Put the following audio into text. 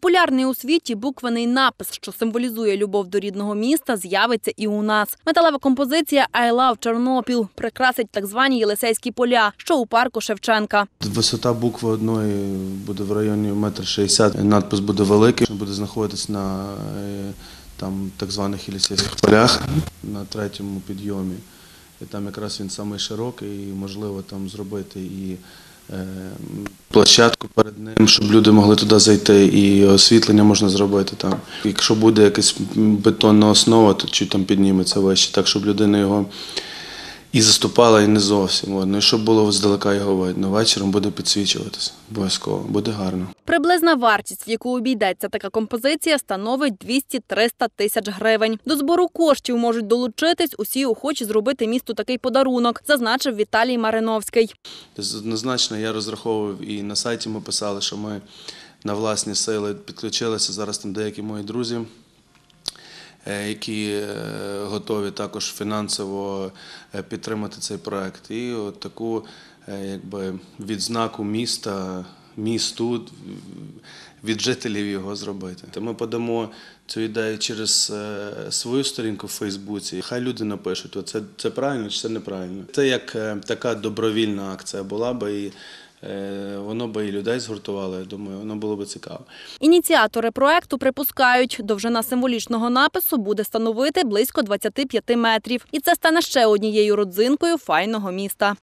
Популярний у світі буквений напис, що символізує любов до рідного міста, з'явиться і у нас. Металева композиція «I love Чорнопіл» прикрасить так звані Єлисейські поля, що у парку Шевченка. Висота букви одної буде в районі метр шістдесят. Надпис буде великий, буде знаходитись на е, там так званих Єлісейських полях на третьому підйомі. І там якраз він самий широкий, і можливо там зробити і площадку перед ним, щоб люди могли туди зайти, і освітлення можна зробити там. Якщо буде якась бетонна основа, то чи там підніметься вище, так щоб людина його і заступала, і не зовсім. От. Ну і щоб було здалека його видно. Вечором буде підсвічуватися. Обов'язково, буде гарно. Приблизна вартість, в яку обійдеться така композиція, становить 200-300 тисяч гривень. До збору коштів можуть долучитись усі охочі зробити місту такий подарунок, зазначив Віталій Мариновський. Однозначно, я розраховував і на сайті ми писали, що ми на власні сили підключилися. Зараз там деякі мої друзі, які е, готові також фінансово е, підтримати цей проект. І от таку е, якби, відзнаку міста, місту від жителів його зробити. То ми подамо цю ідею через е, свою сторінку в Фейсбуці. Хай люди напишуть, це, це правильно чи це неправильно. Це як е, така добровільна акція була би і е, воно би і людей згуртувало. Я думаю, воно було би цікаво. Ініціатори проекту припускають, довжина символічного напису буде становити близько 25 метрів. І це стане ще однією родзинкою файного міста.